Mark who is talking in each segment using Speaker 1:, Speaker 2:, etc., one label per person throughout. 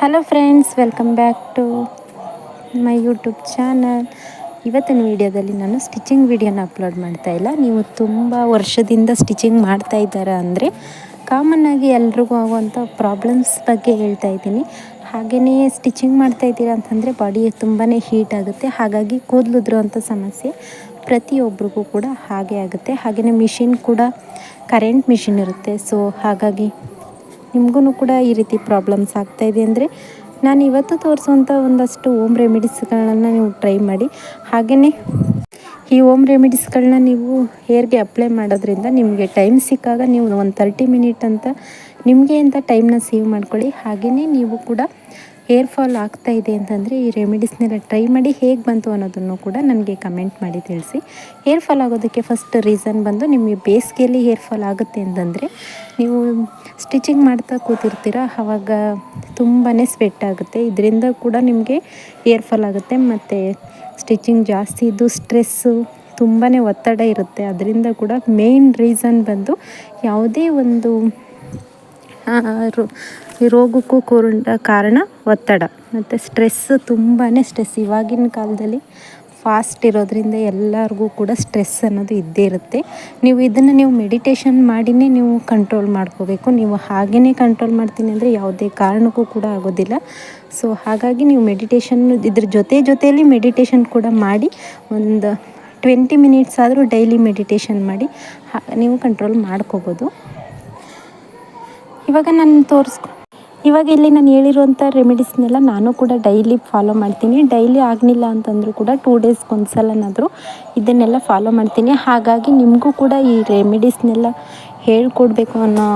Speaker 1: Hello friends welcome back to my YouTube channel ಇವತ್ತಿನ ವಿಡಿಯೋದಲ್ಲಿ ನಾನು ಸ್ಟಿಚಿಂಗ್ ವಿಡಿಯೋನ ಅಪ್ಲೋಡ್ ಮಾಡ್ತಾ ಇಲ್ಲ. ನೀವು ತುಂಬ ವರ್ಷದಿಂದ ಸ್ಟಿಚಿಂಗ್ ಮಾಡ್ತಾ ಇದ್ದಾರೆ ಅಂದರೆ ಕಾಮನ್ನಾಗಿ ಎಲ್ರಿಗೂ ಆಗುವಂಥ ಪ್ರಾಬ್ಲಮ್ಸ್ ಬಗ್ಗೆ ಹೇಳ್ತಾ ಇದ್ದೀನಿ. ಹಾಗೆಯೇ ಸ್ಟಿಚಿಂಗ್ ಮಾಡ್ತಾ ಇದ್ದೀರಾ ಅಂತಂದರೆ ಬಾಡಿ ತುಂಬಾ ಹೀಟ್ ಆಗುತ್ತೆ. ಹಾಗಾಗಿ ಕೂದಲುದ್ರುವಂಥ ಸಮಸ್ಯೆ ಪ್ರತಿಯೊಬ್ಬರಿಗೂ ಕೂಡ ಹಾಗೆ ಆಗುತ್ತೆ. ಹಾಗೆಯೇ ಮಿಷಿನ್ ಕೂಡ ಕರೆಂಟ್ ಮಿಷಿನ್ ಇರುತ್ತೆ. ಸೊ ಹಾಗಾಗಿ ನಿಮಗೂ ಕೂಡ ಈ ರೀತಿ ಪ್ರಾಬ್ಲಮ್ಸ್ ಆಗ್ತಾಯಿದೆ ಅಂದರೆ ನಾನು ಇವತ್ತು ತೋರಿಸುವಂಥ ಒಂದಷ್ಟು ಓಮ್ ರೆಮಿಡೀಸ್ಗಳನ್ನ ನೀವು ಟ್ರೈ ಮಾಡಿ. ಹಾಗೆಯೇ ಈ ಓಮ್ ರೆಮಿಡೀಸ್ಗಳನ್ನ ನೀವು ಹೇರ್ಗೆ ಅಪ್ಲೈ ಮಾಡೋದ್ರಿಂದ ನಿಮಗೆ ಟೈಮ್ ಸಿಕ್ಕಾಗ ನೀವು ಒಂದು ತರ್ಟಿ ಮಿನಿಟ್ ಅಂತ ನಿಮಗೆ ಅಂತ ಟೈಮ್ನ ಸೇವ್ ಮಾಡ್ಕೊಳ್ಳಿ. ಹಾಗೆಯೇ ನೀವು ಕೂಡ ಹೇರ್ ಫಾಲ್ ಆಗ್ತಾ ಇದೆ ಅಂತಂದರೆ ಈ ರೆಮಿಡೀಸ್ನೆಲ್ಲ ಟ್ರೈ ಮಾಡಿ ಹೇಗೆ ಬಂತು ಅನ್ನೋದನ್ನು ಕೂಡ ನನಗೆ ಕಮೆಂಟ್ ಮಾಡಿ ತಿಳಿಸಿ. ಹೇರ್ ಫಾಲ್ ಆಗೋದಕ್ಕೆ ಫಸ್ಟ್ ರೀಸನ್ ಬಂದು ನಿಮಗೆ ಬೇಸಿಗೆಯಲ್ಲಿ ಹೇರ್ ಫಾಲ್ ಆಗುತ್ತೆ ಅಂತಂದರೆ ನೀವು ಸ್ಟಿಚಿಂಗ್ ಮಾಡ್ತಾ ಕೂತಿರ್ತೀರ ಆವಾಗ ತುಂಬಾ ಸ್ವೆಟ್ ಆಗುತ್ತೆ. ಇದರಿಂದ ಕೂಡ ನಿಮಗೆ ಹೇರ್ ಫಾಲ್ ಆಗುತ್ತೆ ಮತ್ತು ಸ್ಟಿಚಿಂಗ್ ಜಾಸ್ತಿ ಇದ್ದು ಸ್ಟ್ರೆಸ್ಸು ತುಂಬಾ ಒತ್ತಡ ಇರುತ್ತೆ. ಅದರಿಂದ ಕೂಡ ಮೇನ್ ರೀಸನ್ ಬಂದು ಯಾವುದೇ ಒಂದು ರೋಗಕ್ಕೂ ಕೂಡ ಕಾರಣ ಒತ್ತಡ. ಮತ್ತು ಸ್ಟ್ರೆಸ್ ತುಂಬಾ ಸ್ಟ್ರೆಸ್ ಇವಾಗಿನ ಕಾಲದಲ್ಲಿ ಫಾಸ್ಟ್ ಇರೋದ್ರಿಂದ ಎಲ್ಲರಿಗೂ ಕೂಡ ಸ್ಟ್ರೆಸ್ ಅನ್ನೋದು ಇದ್ದೇ ಇರುತ್ತೆ. ನೀವು ಇದನ್ನು ನೀವು ಮೆಡಿಟೇಷನ್ ಮಾಡಿನೇ ನೀವು ಕಂಟ್ರೋಲ್ ಮಾಡ್ಕೋಬೇಕು. ನೀವು ಹಾಗೇ ಕಂಟ್ರೋಲ್ ಮಾಡ್ತೀನಿ ಅಂದರೆ ಯಾವುದೇ ಕಾರಣಕ್ಕೂ ಕೂಡ ಆಗೋದಿಲ್ಲ. ಸೊ ಹಾಗಾಗಿ ನೀವು ಮೆಡಿಟೇಷನ್ ಇದ್ರ ಜೊತೆ ಜೊತೆಯಲ್ಲಿ ಮೆಡಿಟೇಷನ್ ಕೂಡ ಮಾಡಿ, ಒಂದು ಟ್ವೆಂಟಿ ಮಿನಿಟ್ಸ್ ಆದರೂ ಡೈಲಿ ಮೆಡಿಟೇಷನ್ ಮಾಡಿ ನೀವು ಕಂಟ್ರೋಲ್ ಮಾಡ್ಕೋಬೋದು. ಇವಾಗ ನಾನು ತೋರಿಸ್ಕೊ ಇವಾಗ ಇಲ್ಲಿ ನಾನು ಹೇಳಿರುವಂಥ ರೆಮಿಡೀಸ್ನೆಲ್ಲ ನಾನು ಕೂಡ ಡೈಲಿ ಫಾಲೋ ಮಾಡ್ತೀನಿ. ಡೈಲಿ ಆಗಲಿಲ್ಲ ಅಂತಂದರೂ ಕೂಡ ಟೂ ಡೇಸ್ಗೆ ಒಂದು ಸಲನಾದರೂ ಇದನ್ನೆಲ್ಲ ಫಾಲೋ ಮಾಡ್ತೀನಿ. ಹಾಗಾಗಿ ನಿಮಗೂ ಕೂಡ ಈ ರೆಮಿಡೀಸ್ನೆಲ್ಲ ಹೇಳ್ಕೊಡ್ಬೇಕು ಅನ್ನೋ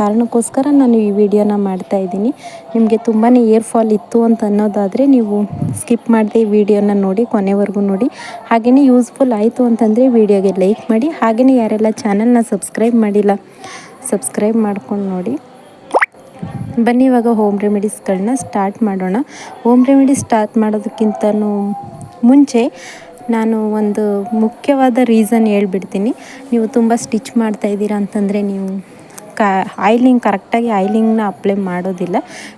Speaker 1: ಕಾರಣಕ್ಕೋಸ್ಕರ ನಾನು ಈ ವಿಡಿಯೋನ ಮಾಡ್ತಾಯಿದ್ದೀನಿ ನಿಮಗೆ ತುಂಬಾ ಏರ್ ಫಾಲ್ ಇತ್ತು ಅಂತ ಅನ್ನೋದಾದರೆ ನೀವು ಸ್ಕಿಪ್ ಮಾಡದೆ ಈ ವಿಡಿಯೋನ ನೋಡಿ, ಕೊನೆವರೆಗೂ ನೋಡಿ. ಹಾಗೆಯೇ ಯೂಸ್ಫುಲ್ ಆಯಿತು ಅಂತಂದರೆ ವಿಡಿಯೋಗೆ ಲೈಕ್ ಮಾಡಿ. ಹಾಗೆಯೇ ಯಾರೆಲ್ಲ ಚಾನಲ್ನ ಸಬ್ಸ್ಕ್ರೈಬ್ ಮಾಡಿಲ್ಲ ಸಬ್ಸ್ಕ್ರೈಬ್ ಮಾಡ್ಕೊಂಡು ನೋಡಿ. ಬನ್ನಿ, ಇವಾಗ ಹೋಮ್ ರೆಮಿಡೀಸ್ಗಳನ್ನ ಸ್ಟಾರ್ಟ್ ಮಾಡೋಣ. ಹೋಮ್ ರೆಮಿಡೀಸ್ ಸ್ಟಾರ್ಟ್ ಮಾಡೋದಕ್ಕಿಂತ ಮುಂಚೆ ನಾನು ಒಂದು ಮುಖ್ಯವಾದ ರೀಸನ್ ಹೇಳ್ಬಿಡ್ತೀನಿ. ನೀವು ತುಂಬ ಸ್ಟಿಚ್ ಮಾಡ್ತಾಯಿದ್ದೀರಾ ಅಂತಂದರೆ ನೀವು ಕ ಆಯ್ಲಿಂಗ್ ಕರೆಕ್ಟಾಗಿ ಆಯ್ಲಿಂಗ್ನ ಅಪ್ಲೈ ಮಾಡೋದಿಲ್ಲ.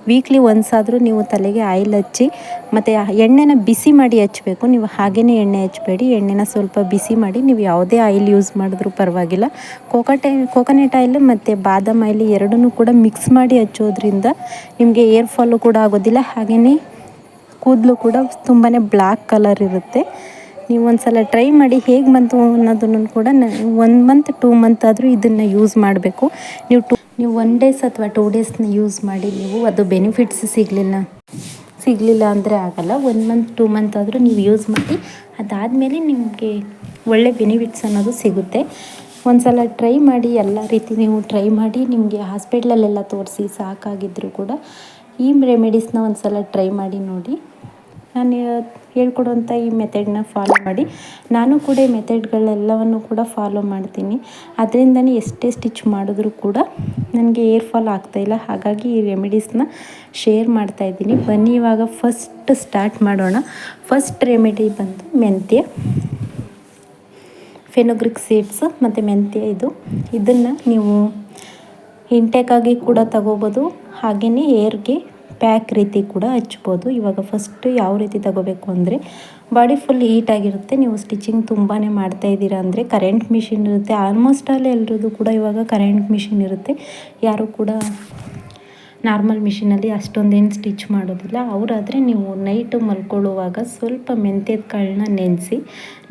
Speaker 1: ವೀಕ್ಲಿ ಒನ್ಸ್ ಆದರೂ ನೀವು ತಲೆಗೆ ಆಯಿಲ್ ಹಚ್ಚಿ, ಮತ್ತು ಎಣ್ಣೆನ ಬಿಸಿ ಮಾಡಿ ಹಚ್ಚಬೇಕು ನೀವು ಹಾಗೇ ಎಣ್ಣೆ ಹಚ್ಚಬೇಡಿ. ಎಣ್ಣೆನ ಸ್ವಲ್ಪ ಬಿಸಿ ಮಾಡಿ ನೀವು ಯಾವುದೇ ಆಯಿಲ್ ಯೂಸ್ ಮಾಡಿದ್ರೂ ಪರವಾಗಿಲ್ಲ. ಕೋಕಟೆ, ಕೋಕೋನಟ್ ಆಯಿಲ್ ಮತ್ತು ಬಾದಾಮ್ ಆಯಿಲ್ ಎರಡನ್ನೂ ಕೂಡ ಮಿಕ್ಸ್ ಮಾಡಿ ಹಚ್ಚೋದ್ರಿಂದ ನಿಮಗೆ ಏರ್ ಫಾಲು ಕೂಡ ಆಗೋದಿಲ್ಲ. ಹಾಗೆಯೇ ಕೂದಲು ಕೂಡ ತುಂಬಾ ಬ್ಲ್ಯಾಕ್ ಕಲರ್ ಇರುತ್ತೆ. ನೀವು ಒಂದು ಸಲ ಟ್ರೈ ಮಾಡಿ ಹೇಗೆ ಬಂತು ಅನ್ನೋದನ್ನು ಕೂಡ ಒನ್ ಮಂತ್ ಟೂ ಮಂತ್ ಆದರೂ ಇದನ್ನು ಯೂಸ್ ಮಾಡಬೇಕು. ನೀವು ಟೂ ನೀವು ಒನ್ ಡೇಸ್ ಅಥವಾ ಟೂ ಡೇಸ್ನ ಯೂಸ್ ಮಾಡಿ ನೀವು ಅದು ಬೆನಿಫಿಟ್ಸ್ ಸಿಗಲಿಲ್ಲ. ಸಿಗಲಿಲ್ಲ ಅಂದರೆ ಆಗಲ್ಲ. ಒನ್ ಮಂತ್ ಟೂ ಮಂತ್ ಆದರೂ ನೀವು ಯೂಸ್ ಮಾಡಿ, ಅದಾದಮೇಲೆ ನಿಮಗೆ ಒಳ್ಳೆ ಬೆನಿಫಿಟ್ಸ್ ಅನ್ನೋದು ಸಿಗುತ್ತೆ. ಒಂದು ಸಲ ಟ್ರೈ ಮಾಡಿ, ಎಲ್ಲ ರೀತಿ ನೀವು ಟ್ರೈ ಮಾಡಿ, ನಿಮಗೆ ಹಾಸ್ಪಿಟ್ಲಲ್ಲೆಲ್ಲ ತೋರಿಸಿ ಸಾಕಾಗಿದ್ದರೂ ಕೂಡ ಈ ರೆಮಿಡೀಸ್ನ ಒಂದು ಸಲ ಟ್ರೈ ಮಾಡಿ ನೋಡಿ. ನಾನು ಹೇಳ್ಕೊಡುವಂಥ ಈ ಮೆಥಡ್ನ ಫಾಲೋ ಮಾಡಿ. ನಾನು ಕೂಡ ಈ ಮೆಥಡ್ಗಳೆಲ್ಲವನ್ನು ಕೂಡ ಫಾಲೋ ಮಾಡ್ತೀನಿ. ಅದರಿಂದನೇ ಎಷ್ಟೇ ಸ್ಟಿಚ್ ಮಾಡಿದ್ರೂ ಕೂಡ ನನಗೆ ಏರ್ ಫಾಲ್ ಆಗ್ತಾಯಿಲ್ಲ ಹಾಗಾಗಿ ಈ ರೆಮಿಡೀಸ್ನ ಶೇರ್ ಮಾಡ್ತಾಯಿದ್ದೀನಿ ಬನ್ನಿ, ಇವಾಗ ಫಸ್ಟ್ ಸ್ಟಾರ್ಟ್ ಮಾಡೋಣ. ಫಸ್ಟ್ ರೆಮಿಡಿ ಬಂದು ಮೆಂತ್ಯ ಫೆನೋಗ್ರಿಕ್ ಸೀಡ್ಸ್ ಮತ್ತು ಮೆಂತ್ಯ ಇದು. ಇದನ್ನು ನೀವು ಇಂಟೇಕಾಗಿ ಕೂಡ ತಗೋಬೋದು. ಹಾಗೆಯೇ ಏರ್ಗೆ ಪ್ಯಾಕ್ ರೀತಿ ಕೂಡ ಹಚ್ಬೋದು. ಇವಾಗ ಫಸ್ಟು ಯಾವ ರೀತಿ ತಗೋಬೇಕು ಅಂದರೆ ಬಾಡಿ ಫುಲ್ ಹೀಟಾಗಿರುತ್ತೆ ನೀವು ಸ್ಟಿಚಿಂಗ್ ತುಂಬಾ ಮಾಡ್ತಾ ಇದ್ದೀರಾ ಅಂದರೆ ಕರೆಂಟ್ ಮಿಷಿನ್ ಇರುತ್ತೆ. ಆಲ್ಮೋಸ್ಟ್ ಆಲ್ ಎಲ್ರದ್ದು ಕೂಡ ಇವಾಗ ಕರೆಂಟ್ ಮಿಷಿನ್ ಇರುತ್ತೆ. ಯಾರು ಕೂಡ ನಾರ್ಮಲ್ ಮಿಷಿನಲ್ಲಿ ಅಷ್ಟೊಂದೇನು ಸ್ಟಿಚ್ ಮಾಡೋದಿಲ್ಲ. ಅವರಾದರೆ ನೀವು ನೈಟು ಮಲ್ಕೊಳ್ಳುವಾಗ ಸ್ವಲ್ಪ ಮೆಂತ್ಯದ ಕಾಳನ್ನ ನೆನೆಸಿ,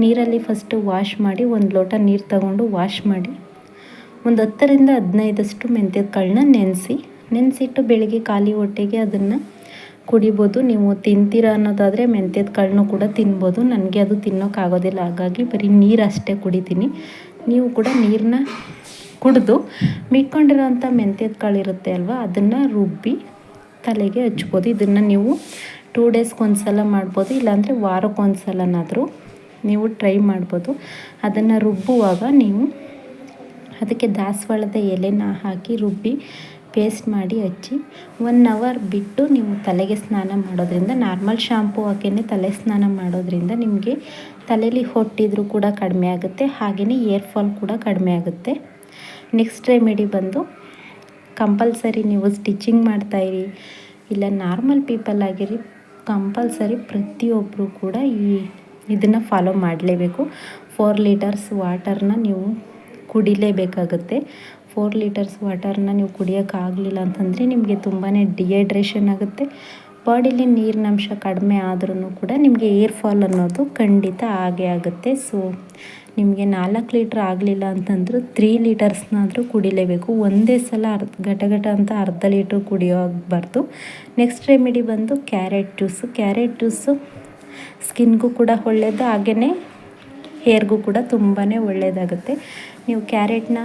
Speaker 1: ನೀರಲ್ಲಿ ಫಸ್ಟು ವಾಶ್ ಮಾಡಿ, ಒಂದು ಲೋಟ ನೀರು ತಗೊಂಡು ವಾಶ್ ಮಾಡಿ, ಒಂದು ಹತ್ತರಿಂದ ಹದಿನೈದಷ್ಟು ಮೆಂತ್ಯದ ಕಾಳನ್ನ ನೆನೆಸಿ ನೆನೆಸಿಟ್ಟು ಬೆಳಿಗ್ಗೆ ಖಾಲಿ ಹೊಟ್ಟೆಗೆ ಅದನ್ನು ಕುಡಿಬೋದು. ನೀವು ತಿಂತೀರ ಅನ್ನೋದಾದರೆ ಮೆಂತ್ಯದ ಕಾಳನ್ನು ಕೂಡ ತಿನ್ಬೋದು. ನನಗೆ ಅದು ತಿನ್ನೋಕ್ಕಾಗೋದಿಲ್ಲ ಹಾಗಾಗಿ ಬರೀ ನೀರು ಅಷ್ಟೇ ಕುಡಿತೀನಿ. ನೀವು ಕೂಡ ನೀರನ್ನ ಕುಡಿದು ಮಿಟ್ಕೊಂಡಿರೋಂಥ ಮೆಂತ್ಯದ ಕಾಳು ಇರುತ್ತೆ ಅಲ್ವಾ, ಅದನ್ನು ರುಬ್ಬಿ ತಲೆಗೆ ಹಚ್ಬೋದು. ಇದನ್ನು ನೀವು ಟೂ ಡೇಸ್ಗೆ ಒಂದು ಸಲ ಮಾಡ್ಬೋದು, ಇಲ್ಲಾಂದರೆ ವಾರಕ್ಕೆ ಒಂದು ಸಲನಾದರೂ ನೀವು ಟ್ರೈ ಮಾಡ್ಬೋದು. ಅದನ್ನು ರುಬ್ಬುವಾಗ ನೀವು ಅದಕ್ಕೆ ದಾಸವಾಳದ ಎಲೆನ ಹಾಕಿ ರುಬ್ಬಿ ಪೇಸ್ಟ್ ಮಾಡಿ ಹಚ್ಚಿ ಒನ್ ಅವರ್ ಬಿಟ್ಟು ನೀವು ತಲೆಗೆ ಸ್ನಾನ ಮಾಡೋದ್ರಿಂದ ನಾರ್ಮಲ್ ಶಾಂಪು ಹಾಕೇ ತಲೆ ಸ್ನಾನ ಮಾಡೋದ್ರಿಂದ ನಿಮಗೆ ತಲೆಯಲ್ಲಿ ಹೊಟ್ಟಿದ್ರೂ ಕೂಡ ಕಡಿಮೆ ಆಗುತ್ತೆ ಹಾಗೆಯೇ ಏರ್ ಫಾಲ್ ಕೂಡ ಕಡಿಮೆ ಆಗುತ್ತೆ. ನೆಕ್ಸ್ಟ್ ರೆಮಿಡಿ ಬಂದು ಕಂಪಲ್ಸರಿ ನೀವು ಸ್ಟಿಚಿಂಗ್ ಮಾಡ್ತಾಯಿರಿ ಇಲ್ಲ ನಾರ್ಮಲ್ ಪೀಪಲ್ ಆಗಿರಿ ಕಂಪಲ್ಸರಿ ಪ್ರತಿಯೊಬ್ಬರು ಕೂಡ ಈ ಇದನ್ನು ಫಾಲೋ ಮಾಡಲೇಬೇಕು. ಫೋರ್ ಲೀಟರ್ಸ್ ವಾಟರ್ನ ನೀವು ಕುಡಿಲೇಬೇಕಾಗುತ್ತೆ. ಫೋರ್ ಲೀಟರ್ಸ್ ವಾಟರ್ನ ನೀವು ಕುಡಿಯೋಕ್ಕಾಗಲಿಲ್ಲ ಅಂತಂದರೆ ನಿಮಗೆ ತುಂಬಾ ಡಿಹೈಡ್ರೇಷನ್ ಆಗುತ್ತೆ. ಬಾಡಿಲಿ ನೀರಿನಂಶ ಕಡಿಮೆ ಆದ್ರೂ ಕೂಡ ನಿಮಗೆ ಏರ್ ಫಾಲ್ ಅನ್ನೋದು ಖಂಡಿತ ಆಗೇ ಆಗುತ್ತೆ. ಸೊ ನಿಮಗೆ ನಾಲ್ಕು ಲೀಟ್ರ್ ಆಗಲಿಲ್ಲ ಅಂತಂದರೂ ತ್ರೀ ಲೀಟರ್ಸ್ನಾದರೂ ಕುಡಿಲೇಬೇಕು. ಒಂದೇ ಸಲ ಅರ್ಧ ಘಟ ಘಟ ಅಂತ ಅರ್ಧ ಲೀಟ್ರ್ ಕುಡಿಯೋಗಬಾರ್ದು ನೆಕ್ಸ್ಟ್ ರೆಮಿಡಿ ಬಂದು ಕ್ಯಾರೆಟ್ ಜ್ಯೂಸು ಕ್ಯಾರೆಟ್ ಜ್ಯೂಸು ಸ್ಕಿನ್ಗೂ ಕೂಡ ಒಳ್ಳೆಯದು ಹಾಗೆಯೇ ಹೇರ್ಗೂ ಕೂಡ ತುಂಬಾ ಒಳ್ಳೆಯದಾಗುತ್ತೆ ನೀವು ಕ್ಯಾರೆಟ್ನ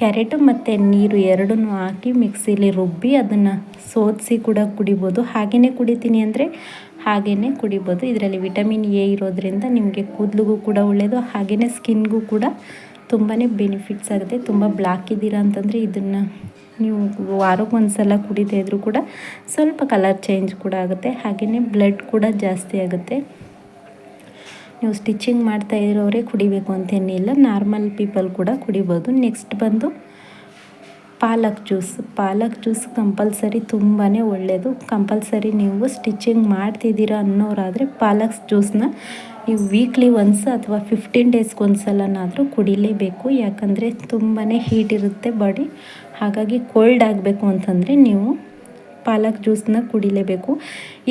Speaker 1: ಕ್ಯಾರೆಟು ಮತ್ತು ನೀರು ಎರಡನ್ನೂ ಹಾಕಿ ಮಿಕ್ಸಿಲಿ ರುಬ್ಬಿ ಅದನ್ನು ಸೋದಿಸಿ ಕೂಡ ಕುಡಿಬೋದು. ಹಾಗೆಯೇ ಕುಡಿತೀನಿ ಅಂದರೆ ಹಾಗೆಯೇ ಕುಡಿಬೋದು. ಇದರಲ್ಲಿ ವಿಟಮಿನ್ ಎ ಇರೋದ್ರಿಂದ ನಿಮಗೆ ಕೂದಲಿಗೂ ಕೂಡ ಒಳ್ಳೆಯದು ಹಾಗೆಯೇ ಸ್ಕಿನ್ಗೂ ಕೂಡ ತುಂಬಾ ಬೆನಿಫಿಟ್ಸ್ ಆಗುತ್ತೆ. ತುಂಬ ಬ್ಲ್ಯಾಕ್ ಇದ್ದೀರಾ ಅಂತಂದರೆ ಇದನ್ನು ನೀವು ವಾರಕ್ಕೆ ಒಂದು ಸಲ ಕುಡಿದೇ ಇದ್ದರೂ ಕೂಡ ಸ್ವಲ್ಪ ಕಲರ್ ಚೇಂಜ್ ಕೂಡ ಆಗುತ್ತೆ. ಹಾಗೆಯೇ ಬ್ಲಡ್ ಕೂಡ ಜಾಸ್ತಿ ಆಗುತ್ತೆ. ನೀವು ಸ್ಟಿಚಿಂಗ್ ಮಾಡ್ತಾ ಇರೋರೇ ಕುಡಿಬೇಕು ಅಂತೇನಿಲ್ಲ ನಾರ್ಮಲ್ ಪೀಪಲ್ ಕೂಡ ಕುಡಿಬೋದು. ನೆಕ್ಸ್ಟ್ ಬಂದು ಪಾಲಕ್ ಜ್ಯೂಸ್ ಪಾಲಕ್ ಜ್ಯೂಸ್ ಕಂಪಲ್ಸರಿ ತುಂಬಾ ಒಳ್ಳೆಯದು ಕಂಪಲ್ಸರಿ ನೀವು ಸ್ಟಿಚಿಂಗ್ ಮಾಡ್ತಿದ್ದೀರಾ ಅನ್ನೋರಾದರೆ ಪಾಲಕ್ ಜ್ಯೂಸನ್ನ ನೀವು ವೀಕ್ಲಿ ಒನ್ಸ್ ಅಥವಾ ಫಿಫ್ಟೀನ್ ಡೇಸ್ಗೆ ಒಂದು ಸಲನಾದರೂ ಕುಡಿಲೇಬೇಕು. ಯಾಕಂದರೆ ತುಂಬಾ ಹೀಟ್ ಇರುತ್ತೆ ಬಾಡಿ ಹಾಗಾಗಿ ಕೋಲ್ಡ್ ಆಗಬೇಕು ಅಂತಂದರೆ ನೀವು ಪಾಲಕ್ ಜ್ಯೂಸನ್ನ ಕುಡಿಲೇಬೇಕು.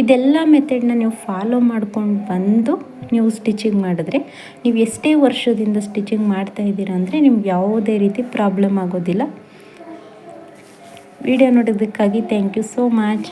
Speaker 1: ಇದೆಲ್ಲ ಮೆಥಡ್ನ ನೀವು ಫಾಲೋ ಮಾಡ್ಕೊಂಡು ಬಂದು ನೀವು ಸ್ಟಿಚಿಂಗ್ ಮಾಡಿದ್ರೆ, ನೀವು ಎಷ್ಟೇ ವರ್ಷದಿಂದ ಸ್ಟಿಚಿಂಗ್ ಮಾಡ್ತಾ ಇದ್ದೀರಾ ಅಂದರೆ ನಿಮ್ಗೆ ಯಾವುದೇ ರೀತಿ ಪ್ರಾಬ್ಲಮ್ ಆಗೋದಿಲ್ಲ. ವಿಡಿಯೋ ನೋಡೋದಕ್ಕಾಗಿ ಥ್ಯಾಂಕ್ ಯು ಸೋ ಮಚ್